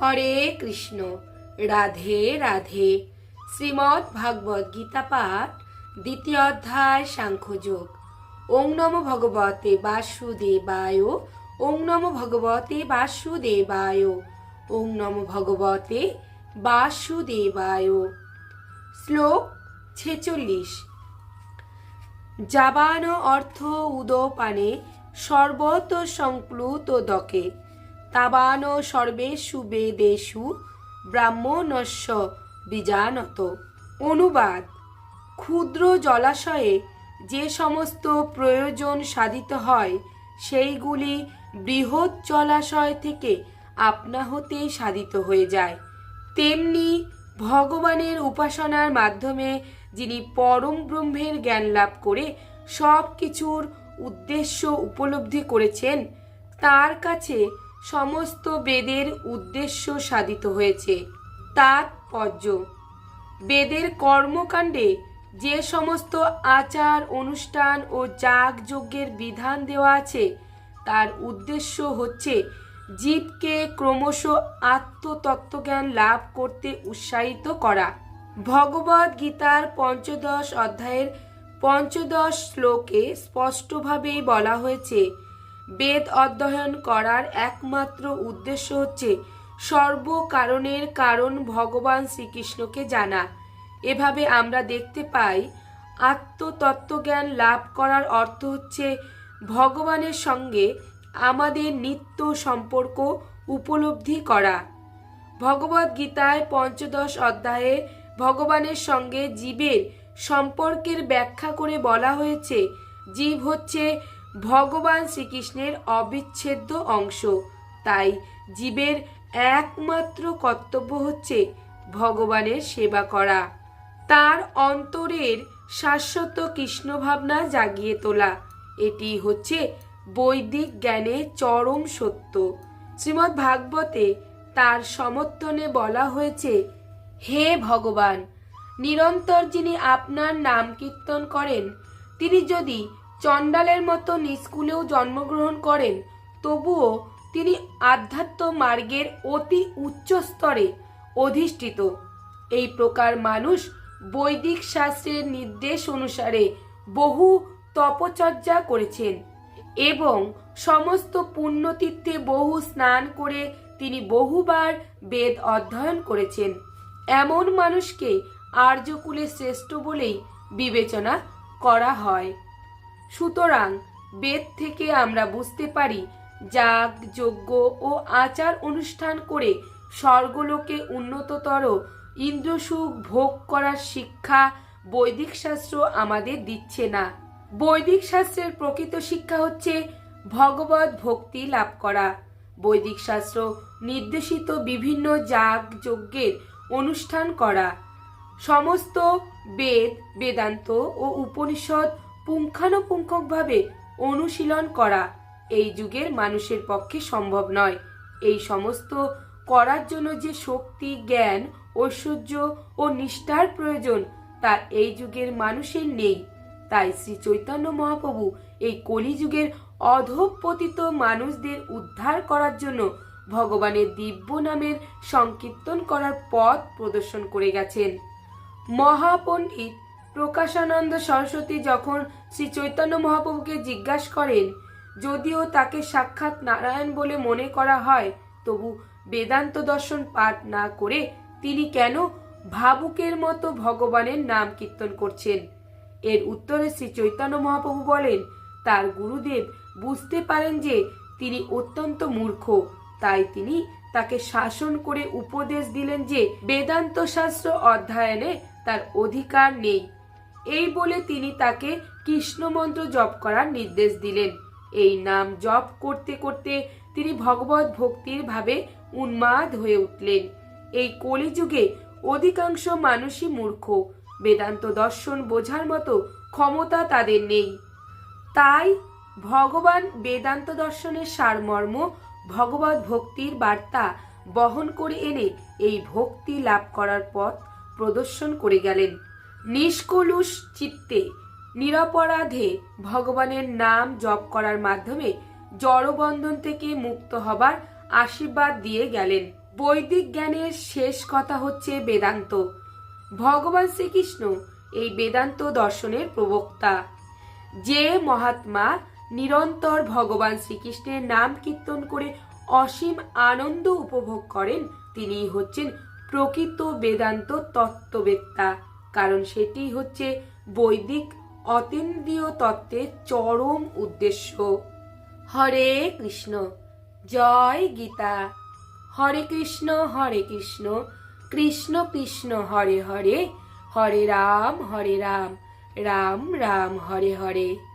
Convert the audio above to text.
হরে কৃষ্ণ। রাধে রাধে। শ্রীমদ্ ভাগবত গীতা পাঠ, দ্বিতীয় অধ্যায়, সাংখ্যযোগ। ওং নম ভগবতে বাসুদেবায়। ওং নম ভগবতে বাসুদেবায়। ওং নম ভগবতে বাসুদেবায়। শ্লোক ছেচল্লিশ। জাবান অর্থ উদপানে সর্বত সংপ্লুত দকে। তাবান সর্বেষু বেদেষু ব্রাহ্মণস্য বিজানত। অনুবাদ, ক্ষুদ্র জলাশয়ে যে সমস্ত প্রয়োজন সাধিত হয়, সেইগুলি বৃহৎ জলাশয় থেকে আপনা হতেই সাধিত হয়ে যায়। তেমনি ভগবানের উপাসনার মাধ্যমে যিনি পরম ব্রহ্মের জ্ঞান লাভ করে সব কিছুর উদ্দেশ্য উপলব্ধি করেছেন, তার কাছে সমস্ত বেদের উদ্দেশ্য সাধিত হয়েছে। তাৎপর্য বেদের কর্মকাণ্ডে যে সমস্ত আচার, অনুষ্ঠান ও যাগ যজ্ঞের বিধান দেওয়া আছে, তার উদ্দেশ্য হচ্ছে জীবকে ক্রমশ আত্মতত্ত্বজ্ঞান লাভ করতে উৎসাহিত করা। ভগবদ গীতার পঞ্চদশ অধ্যায়ের পঞ্চদশ শ্লোকে স্পষ্টভাবেই বলা হয়েছে বেদ অধ্যয়ন করার একমাত্র উদ্দেশ্য হচ্ছে সর্বকারণের কারণ ভগবান শ্রীকৃষ্ণকে জানা। এভাবে আমরা দেখতে পাই, আত্মতত্ত্বজ্ঞান লাভ করার অর্থ হচ্ছে ভগবানের সঙ্গে আমাদের নিত্য সম্পর্ক উপলব্ধি করা। ভগবদ গীতায় পঞ্চদশ অধ্যায়ে ভগবানের সঙ্গে জীবের সম্পর্কের ব্যাখ্যা করে বলা হয়েছে, জীব হচ্ছে ভগবান শ্রীকৃষ্ণের অবিচ্ছেদ্য অংশ। তাই জীবের একমাত্র কর্তব্য হচ্ছে ভগবানের সেবা করা। তার অন্তরের শাশ্বত কৃষ্ণ ভাবনা জাগিয়ে তোলা। এটি হচ্ছে বৈদিক জ্ঞানের চরম সত্য। শ্রীমদ্ ভাগবতে তার সমর্থনে বলা হয়েছে, হে ভগবান, নিরন্তর যিনি আপনার নাম কীর্তন করেন, তিনি যদি চণ্ডালের মতো নিষ্কুলেও জন্মগ্রহণ করেন, তবুও তিনি আধ্যাত্ম মার্গের অতি উচ্চ স্তরে অধিষ্ঠিত। এই প্রকার মানুষ বৈদিক শাস্ত্রের নির্দেশ অনুসারে বহু তপচর্যা করেছেন এবং সমস্ত পুণ্যতীর্থে বহু স্নান করে তিনি বহুবার বেদ অধ্যয়ন করেছেন। এমন মানুষকে আর্যকুলে শ্রেষ্ঠ বলেই বিবেচনা করা হয়। সুতরাং বেদ থেকে আমরা বুঝতে পারি যাগ, যজ্ঞ ও আচার অনুষ্ঠান করে স্বর্গলোকে উন্নততর ইন্দ্রসুখ ভোগ করার শিক্ষা বৈদিক শাস্ত্র আমাদের দিচ্ছে না। বৈদিক শাস্ত্রের প্রকৃত শিক্ষা হচ্ছে ভগবত ভক্তি লাভ করা। বৈদিক শাস্ত্র নির্দেশিত বিভিন্ন যাগ, যজ্ঞের অনুষ্ঠান করা। সমস্ত বেদ, বেদান্ত ও উপনিষদ পুঙ্খানুপুঙ্খকভাবে অনুশীলন করা এই যুগের মানুষের পক্ষে সম্ভব নয়। এই সমস্ত করার জন্য যে শক্তি, জ্ঞান, ঐশ্বর্য ও নিষ্ঠার প্রয়োজন, তা এই যুগের মানুষের নেই। তাই শ্রী চৈতন্য মহাপ্রভু এই কলিযুগের অধপতিত মানুষদের উদ্ধার করার জন্য ভগবানের দিব্য নামের সংকীর্তন করার পথ প্রদর্শন করে গেছেন। মহাপণ্ডিত প্রকাশানন্দ সরস্বতী যখন শ্রী চৈতন্য মহাপ্রভুকে জিজ্ঞাসা করেন, যদিও তাকে সাক্ষাৎ নারায়ণ বলে মনে করা হয়, তবু বেদান্ত দর্শন পাঠ না করে তিনি কেন ভাবুকের মতো ভগবানের নাম কীর্তন করছেন? এর উত্তরে শ্রী চৈতন্য মহাপ্রভু বলেন, তার গুরুদেব বুঝতে পারেন যে তিনি অত্যন্ত মূর্খ, তাই তিনি তাকে শাসন করে উপদেশ দিলেন যে বেদান্ত শাস্ত্র অধ্যয়নে তার অধিকার নেই। এই বলে তিনি তাকে কৃষ্ণ মন্ত্র জপ করার নির্দেশ দিলেন। এই নাম জপ করতে করতে তিনি ভগবত ভক্তির ভাবে উন্মাদ হয়ে উঠলেন। এই কলিযুগে অধিকাংশ মানুষই মূর্খ। বেদান্ত দর্শন বোঝার মতো ক্ষমতা তাদের নেই। তাই ভগবান বেদান্ত দর্শনের সারমর্ম, ভগবত ভক্তির বার্তা বহন করে এনে এই ভক্তি লাভ করার পথ প্রদর্শন করে গেলেন। নিষ্কলুষ চিত্তে নিরপরাধে ভগবানের নাম জপ করার মাধ্যমে জড়বন্ধন থেকে মুক্ত হবার আশীর্বাদ দিয়ে গেলেন। বৈদিক জ্ঞানের শেষ কথা হচ্ছে বেদান্ত। ভগবান শ্রীকৃষ্ণ এই বেদান্ত দর্শনের প্রবক্তা। যে মহাত্মা নিরন্তর ভগবান শ্রীকৃষ্ণের নাম কীর্তন করে অসীম আনন্দ উপভোগ করেন তিনি হচ্ছেন প্রকৃত বেদান্ত তত্ত্ববেত্তা। কারণ সেটি হচ্ছে বৈদিক অতীন্দ্রিয় তত্ত্বের চরম উদ্দেশ্য। হরে কৃষ্ণ, জয় গীতা। হরে কৃষ্ণ হরে কৃষ্ণ কৃষ্ণ কৃষ্ণ, হরে হরে হরে রাম হরে রাম রাম রাম, হরে হরে।